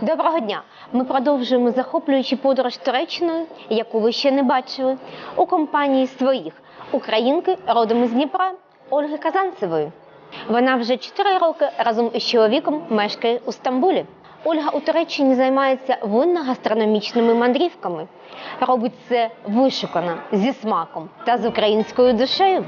Доброго дня! Ми продовжуємо захоплюючи подорож Туреччиною, яку ви ще не бачили, у компанії своїх українки родом із Дніпра Ольги Казанцевої. Вона вже 4 роки разом із чоловіком мешкає у Стамбулі. Ольга у Туреччині займається винно-гастрономічними мандрівками. Робить це вишукано, зі смаком та з українською душею.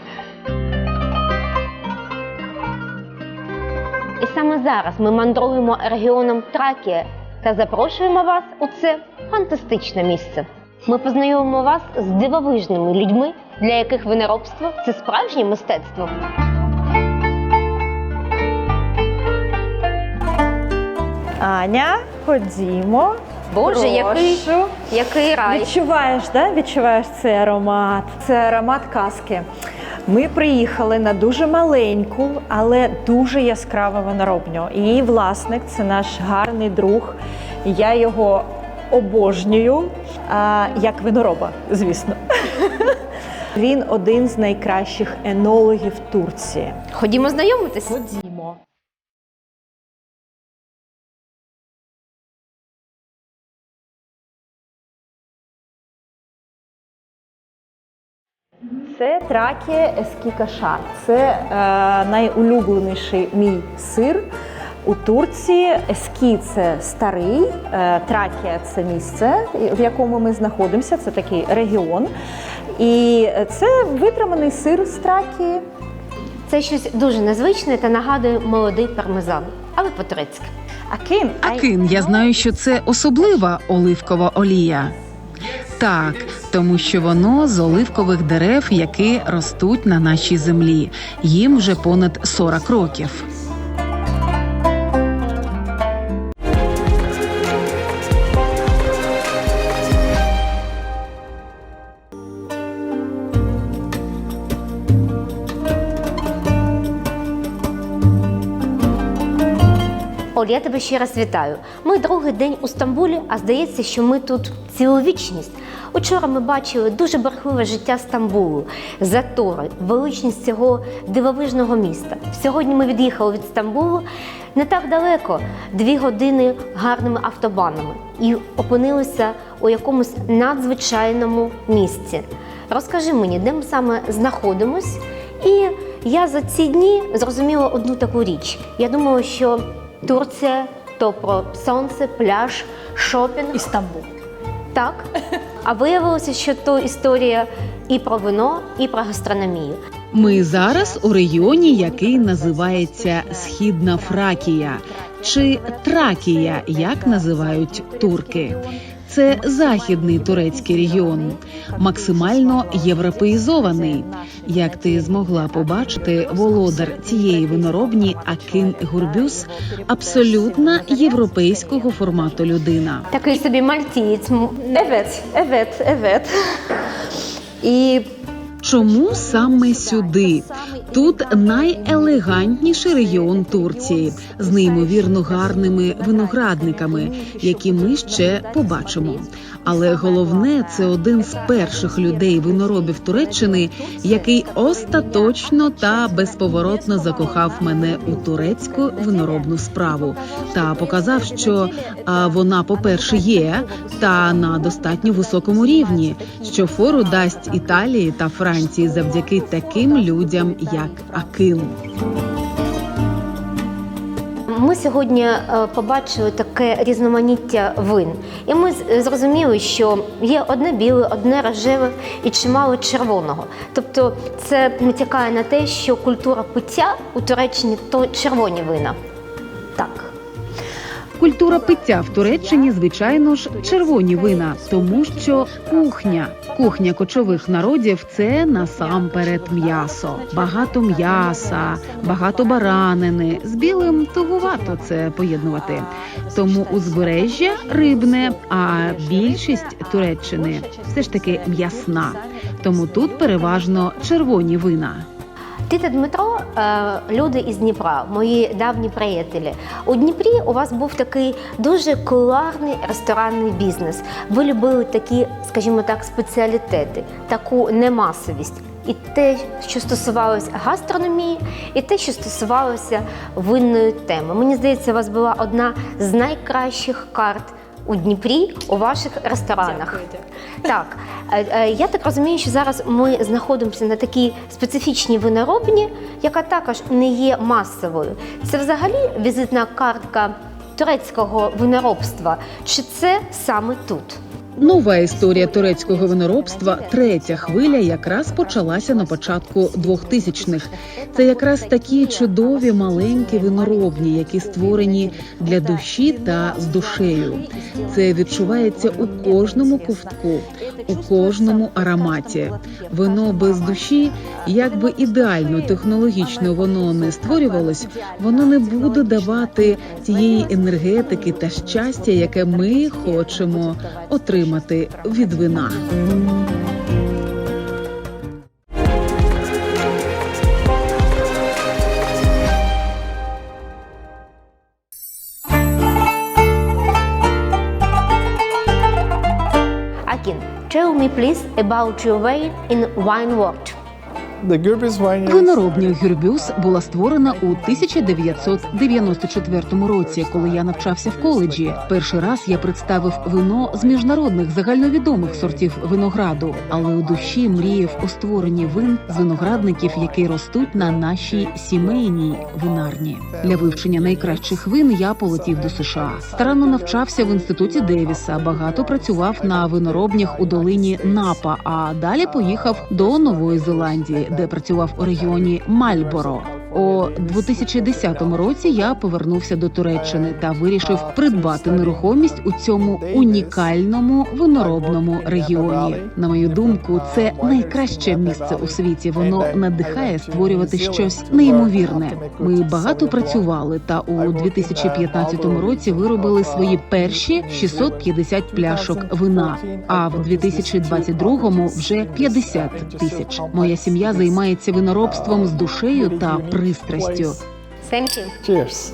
І саме зараз ми мандруємо регіоном Тракія та запрошуємо вас у це фантастичне місце. Ми познайомимо вас з дивовижними людьми, для яких виноробство це справжнє мистецтво. Аня, ходімо. Боже, який, який рай! Відчуваєш, да? Відчуваєш цей аромат. Це аромат казки. Ми приїхали на дуже маленьку, але дуже яскраву виноробню. Її власник це наш гарний друг. Я його обожнюю а, як винороба, звісно. Він один з найкращих енологів Турції. Ходімо знайомитись. Ходімо. Це тракія Ескі Кашар. Це е, найулюбленіший мій сир у Турції. Ескі це старий, е, тракія це місце, в якому ми знаходимося. Це такий регіон. І це витриманий сир з тракії. Це щось дуже незвичне та нагадує молодий пармезан, але по-турецьки. Акин, Акин, я знаю, що це особлива оливкова олія. Так, тому що воно з оливкових дерев, які ростуть на нашій землі. Їм вже понад 40 років. Я тебе ще раз вітаю. Ми другий день у Стамбулі, а здається, що ми тут цілу вічність. Учора ми бачили дуже бархливе життя Стамбулу, затори, величність цього дивовижного міста. Сьогодні ми від'їхали від Стамбулу не так далеко, дві години гарними автобанами, і опинилися у якомусь надзвичайному місці. Розкажи мені, де ми саме знаходимось, і я за ці дні зрозуміла одну таку річ. Я думала, що Турція то про сонце, пляж, шопінг. Істамбул. Так. А виявилося, що то історія і про вино, і про гастрономію. Ми зараз у регіоні, який називається Східна Фракія чи Тракія, як називають турки. Це західний турецький регіон, максимально європеїзований. Як ти змогла побачити, володар цієї виноробні Акин Гурбюс абсолютно європейського формату людина. Такий собі мальтієць. Evet, evet, evet. І Чому саме сюди? Тут найелегантніший регіон Турції з неймовірно гарними виноградниками, які ми ще побачимо. Але головне, це один з перших людей виноробів Туреччини, який остаточно та безповоротно закохав мене у турецьку виноробну справу та показав, що а, вона, по-перше, є та на достатньо високому рівні, що фору дасть Італії та Франції завдяки таким людям, як Акин. Ми сьогодні е, побачили таке різноманіття вин, і ми зрозуміли, що є одне біле, одне рожеве і чимало червоного. Тобто, це натякає на те, що культура пиття у Туреччині то червоні вина. Культура пиття в Туреччині, звичайно ж, червоні вина, тому що кухня, кухня кочових народів це насамперед м'ясо. Багато м'яса, багато баранини. З білим тугувато це поєднувати. Тому узбережжя рибне, а більшість Туреччини все ж таки м'ясна. Тому тут переважно червоні вина. Ти та Дмитро, е, люди із Дніпра, мої давні приятелі. У Дніпрі у вас був такий дуже кулуарний ресторанний бізнес. Ви любили такі, скажімо так, спеціалітети, таку немасовість. і те, що стосувалося гастрономії, і те, що стосувалося винної теми. Мені здається, у вас була одна з найкращих карт у Дніпрі у ваших ресторанах. Так, Е, е, я так розумію, що зараз ми знаходимося на такій специфічній виноробні, яка також не є масовою. Це взагалі візитна картка турецького виноробства. Чи це саме тут? Нова історія турецького виноробства, третя хвиля, якраз почалася на початку 2000-х. Це якраз такі чудові маленькі виноробні, які створені для душі та з душею. Це відчувається у кожному ковтку, у кожному ароматі. Вино без душі, як би ідеально технологічно воно не створювалось, воно не буде давати тієї енергетики та щастя, яке ми хочемо отримати від вина. Акін, tell me please about your way in wine world. Виноробня Гюрбюс була створена у 1994 році, коли я навчався в коледжі. Перший раз я представив вино з міжнародних загальновідомих сортів винограду, але у душі мріяв у створенні вин з виноградників, які ростуть на нашій сімейній винарні. Для вивчення найкращих вин я полетів до США. Старанно навчався в інституті Девіса. Багато працював на виноробнях у долині Напа. А далі поїхав до Нової Зеландії, де працював у регіоні Мальборо. У 2010 році я повернувся до Туреччини та вирішив придбати нерухомість у цьому унікальному виноробному регіоні. На мою думку, це найкраще місце у світі. Воно надихає створювати щось неймовірне. Ми багато працювали, та у 2015 році виробили свої перші 650 пляшок вина. А в 2022 вже 50 тисяч. Моя сім'я займається виноробством з душею та пристрастю. Thank you. Cheers.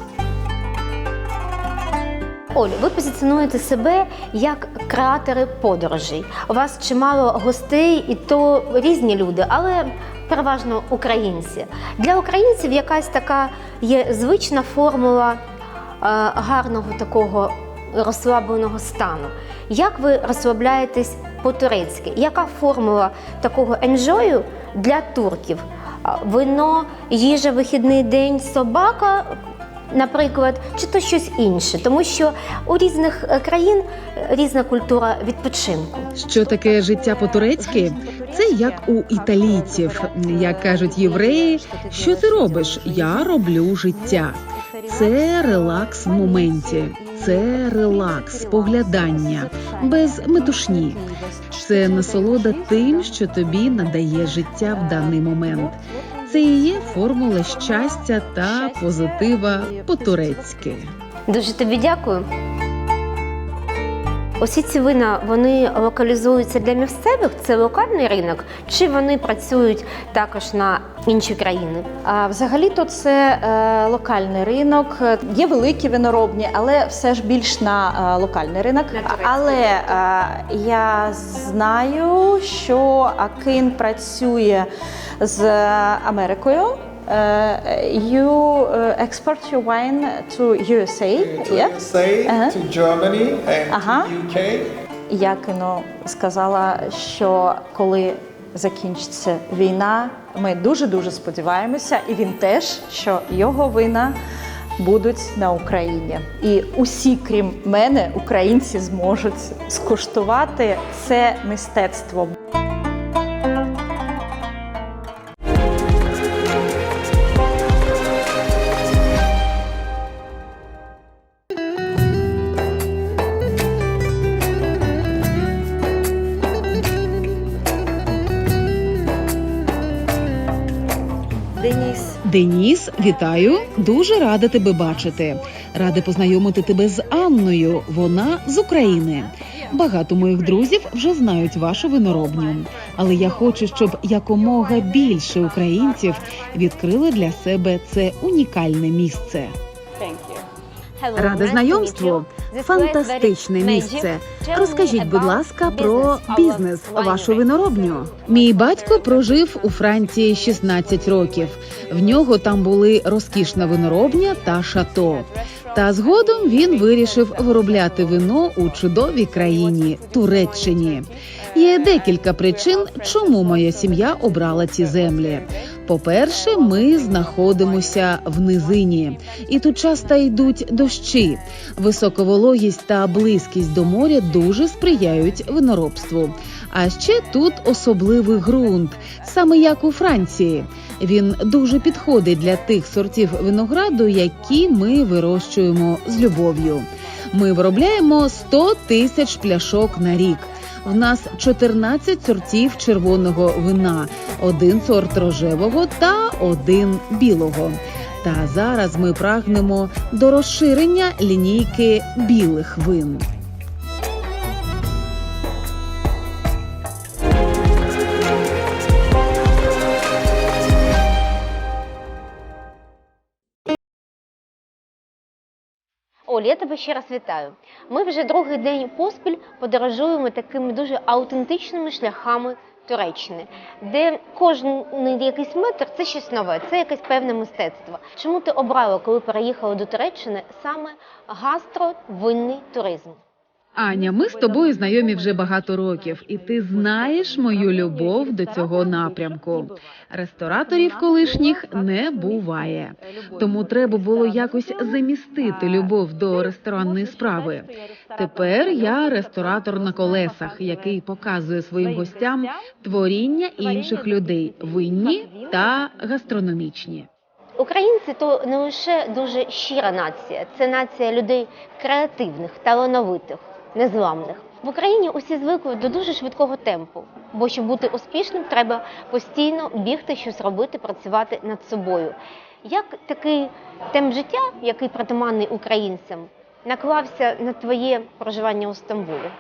Оль, ви позиціонуєте себе як креатори подорожей. У вас чимало гостей, і то різні люди, але переважно українці. Для українців якась така є звична формула е, гарного такого розслабленого стану. Як ви розслабляєтесь по-турецьки? Яка формула такого енжою для турків? Вино, їжа, вихідний день, собака, наприклад, чи то щось інше, тому що у різних е, країн е, різна культура відпочинку. Що таке життя по-турецьки? Це як у італійців, як кажуть євреї. Що ти робиш? Я роблю життя. Це релакс в моменті, це релакс, поглядання без метушні. Це насолода тим, що тобі надає життя в даний момент. Це і є формула щастя та позитива по-турецьки. Дуже тобі дякую. Усі ці вина вони локалізуються для місцевих, це локальний ринок, чи вони працюють також на інші країни? А взагалі-то це е, локальний ринок. Є великі виноробні, але все ж більш на е, локальний ринок. На. Але е, я знаю, що Акин працює з Америкою. Е, you е, export your wine to USA, To yeah? USA, Uh-huh. to Germany, and Uh-huh. to UK. Я кіно сказала, що коли закінчиться війна, ми дуже дуже сподіваємося, і він теж, що його вина будуть на Україні. І усі, крім мене, українці зможуть скуштувати це мистецтво. Деніс. Вітаю! Дуже рада тебе бачити. Рада познайомити тебе з Анною. Вона з України. Багато моїх друзів вже знають вашу виноробню. Але я хочу, щоб якомога більше українців відкрили для себе це унікальне місце. Рада знайомству. Фантастичне місце. Розкажіть, будь ласка, про бізнес, вашу виноробню. Мій батько прожив у Франції 16 років. В нього там були розкішна виноробня та шато. Та згодом він вирішив виробляти вино у чудовій країні Туреччині. Є декілька причин, чому моя сім'я обрала ці землі. По-перше, ми знаходимося в низині, і тут часто йдуть дощі. Висока вологість та близькість до моря дуже сприяють виноробству. А ще тут особливий ґрунт, саме як у Франції. Він дуже підходить для тих сортів винограду, які ми вирощуємо з любов'ю. Ми виробляємо 100 тисяч пляшок на рік. В нас 14 сортів червоного вина, один сорт рожевого та один білого. Та зараз ми прагнемо до розширення лінійки білих вин. Олі, я тебе ще раз вітаю. Ми вже другий день поспіль подорожуємо такими дуже аутентичними шляхами Туреччини, де кожен якийсь метр це щось нове, це якесь певне мистецтво. Чому ти обрала, коли переїхала до Туреччини, саме гастровинний туризм? Аня, ми з тобою знайомі вже багато років, і ти знаєш мою любов до цього напрямку. Рестораторів колишніх не буває, тому треба було якось замістити любов до ресторанної справи. Тепер я ресторатор на колесах, який показує своїм гостям творіння інших людей, винні та гастрономічні. Українці то не лише дуже щира нація, це нація людей креативних, талановитих, незламних. В Україні усі звикли до дуже швидкого темпу, бо щоб бути успішним, треба постійно бігти, щось робити, працювати над собою. Як такий темп життя, який притаманний українцям, наклався на твоє проживання у Стамбулі?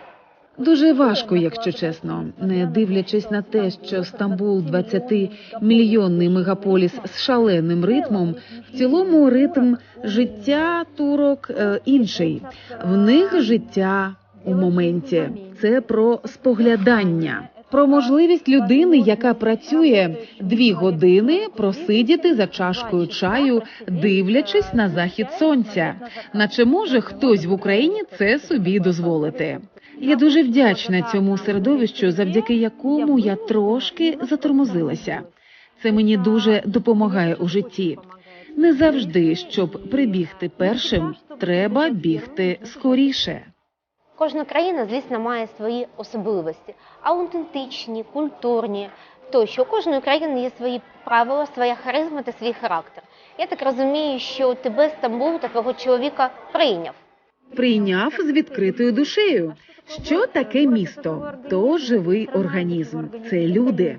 Дуже важко, якщо чесно, не дивлячись на те, що Стамбул 20-мільйонний мегаполіс з шаленим ритмом, в цілому ритм життя турок е, інший. В них життя у моменті. Це про споглядання. Про можливість людини, яка працює дві години, просидіти за чашкою чаю, дивлячись на захід сонця, наче може хтось в Україні це собі дозволити. Я дуже вдячна цьому середовищу, завдяки якому я трошки затормозилася. Це мені дуже допомагає у житті. Не завжди, щоб прибігти першим, треба бігти скоріше. Кожна країна, звісно, має свої особливості, аутентичні, культурні тощо. У кожної країни є свої правила, своя харизма та свій характер. Я так розумію, що тебе Стамбул та твого чоловіка прийняв. Прийняв з відкритою душею. Що таке місто? То живий організм, це люди.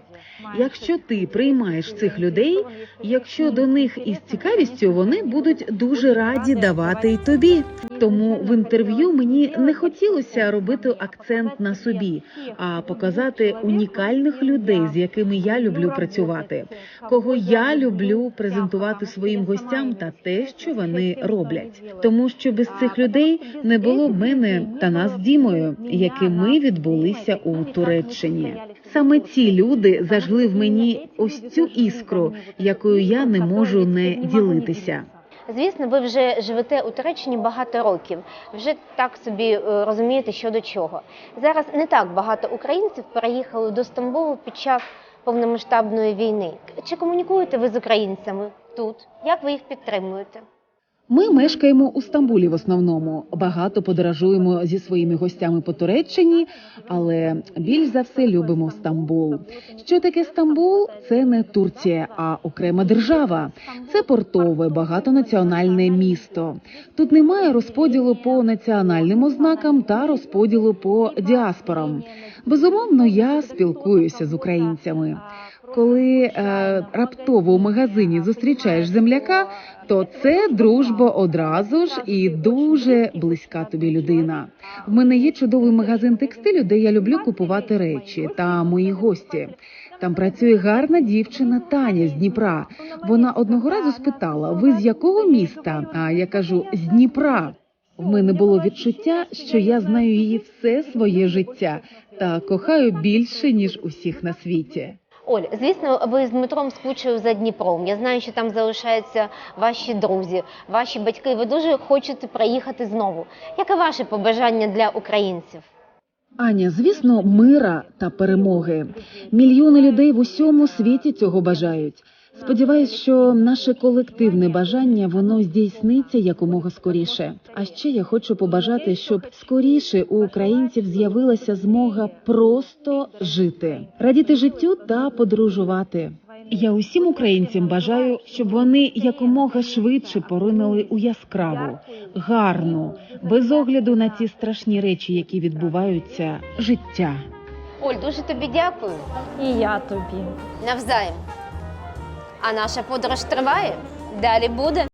Якщо ти приймаєш цих людей, якщо до них із цікавістю, вони будуть дуже раді давати й тобі. Тому в інтерв'ю мені не хотілося робити акцент на собі, а показати унікальних людей, з якими я люблю працювати, кого я люблю презентувати своїм гостям та те, що вони роблять. Тому що без цих людей не було б мене та нас Дімою, які ми відбулися у Туреччині. Саме ці люди зажгли в мені ось цю іскру, якою я не можу не ділитися. Звісно, ви вже живете у Туреччині багато років, вже так собі е, розумієте, що до чого. Зараз не так багато українців переїхали до Стамбулу під час повномасштабної війни. Чи комунікуєте ви з українцями тут? Як ви їх підтримуєте? Ми мешкаємо у Стамбулі в основному. Багато подорожуємо зі своїми гостями по Туреччині, але більш за все любимо Стамбул. Що таке Стамбул? Це не Турція, а окрема держава. Це портове, багатонаціональне місто. Тут немає розподілу по національним ознакам та розподілу по діаспорам. Безумовно, я спілкуюся з українцями. Коли е, раптово у магазині зустрічаєш земляка, то це дружба одразу ж і дуже близька тобі людина. В мене є чудовий магазин текстилю, де я люблю купувати речі та мої гості. Там працює гарна дівчина Таня з Дніпра. Вона одного разу спитала: Ви з якого міста? А я кажу: з Дніпра. В мене було відчуття, що я знаю її все своє життя та кохаю більше ніж усіх на світі. Оль, звісно, ви з Дмитром скучили за Дніпром. Я знаю, що там залишаються ваші друзі, ваші батьки. Ви дуже хочете приїхати знову. Яке ваше побажання для українців? Аня, звісно, мира та перемоги. Мільйони людей в усьому світі цього бажають. Сподіваюсь, що наше колективне бажання воно здійсниться якомога скоріше. А ще я хочу побажати, щоб скоріше у українців з'явилася змога просто жити, радіти життю та подорожувати. Я усім українцям бажаю, щоб вони якомога швидше поринули у яскраву, гарну, без огляду на ті страшні речі, які відбуваються, життя. Оль, дуже тобі дякую. І я тобі. Навзаєм. А наша подорож триває. Далі буде.